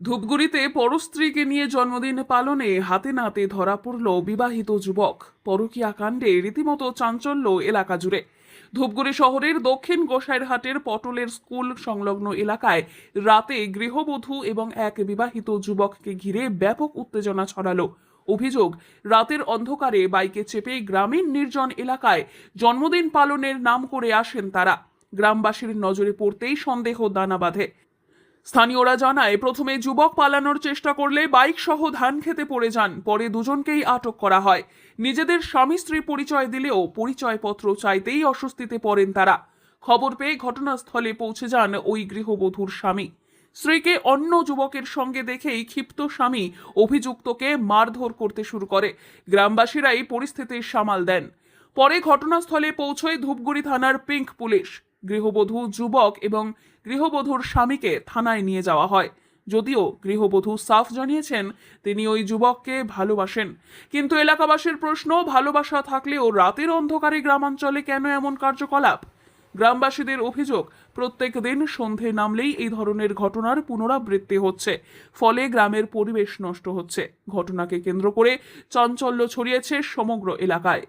ধূপগুড়িতে পরস্ত্রীকে নিয়ে জন্মদিন পালনে হাতে নাতে ধরা পড়ল বিবাহিত যুবক। পরকীয়া কাণ্ডে রীতিমতো চাঞ্চল্য এলাকা জুড়ে। ধূপগুড়ি শহরের দক্ষিণ গোসাইরহাটের পটলের স্কুল সংলগ্ন এলাকায় রাতে গৃহবধূ এবং এক বিবাহিত যুবককে ঘিরে ব্যাপক উত্তেজনা ছড়ালো। অভিযোগ, রাতের অন্ধকারে বাইকে চেপে গ্রামীণ নির্জন এলাকায় জন্মদিন পালনের নাম করে আসেন তারা। গ্রামবাসীর নজরে পড়তেই সন্দেহ দানা বাঁধে। স্থানীয়রা জানায়, প্রথমে যুবক পালানোর চেষ্টা করলে বাইক সহ ধান খেতে পড়ে যান, পরে দুজনকেই আটক করা হয়। নিজেদের স্বামী স্ত্রী পরিচয় দিলেও পরিচয়পত্র চাইতেই অস্বস্তিতে পড়েন তারা। খবর পেয়ে ঘটনাস্থলে পৌঁছে যান ওই গৃহবধূর স্বামী। স্ত্রীকে অন্য যুবকের সঙ্গে দেখেই ক্ষিপ্ত স্বামী অভিযুক্তকে মারধর করতে শুরু করে। গ্রামবাসীরাই পরিস্থিতির সামাল দেন। পরে ঘটনাস্থলে পৌঁছয় ধূপগুড়ি থানার পিঙ্ক পুলিশ। গৃহবধূ যুবক এবং গৃহবধূর স্বামীকে থানায় নিয়ে যাওয়া হয়। যদিও গৃহবধূ সাফ জানিয়েছেন, তিনি ওই যুবককে ভালোবাসেন। কিন্তু এলাকাবাসীর প্রশ্ন, ভালোবাসা থাকলেও রাতের অন্ধকারে গ্রামাঞ্চলে কেন এমন কার্যকলাপ? গ্রামবাসীদের অভিযোগ, প্রত্যেক দিন সন্ধে নামলেই এই ধরনের ঘটনার পুনরাবৃত্তি হচ্ছে। ফলে গ্রামের পরিবেশ নষ্ট হচ্ছে। ঘটনাকে কেন্দ্র করে চাঞ্চল্য ছড়িয়েছে সমগ্র এলাকায়।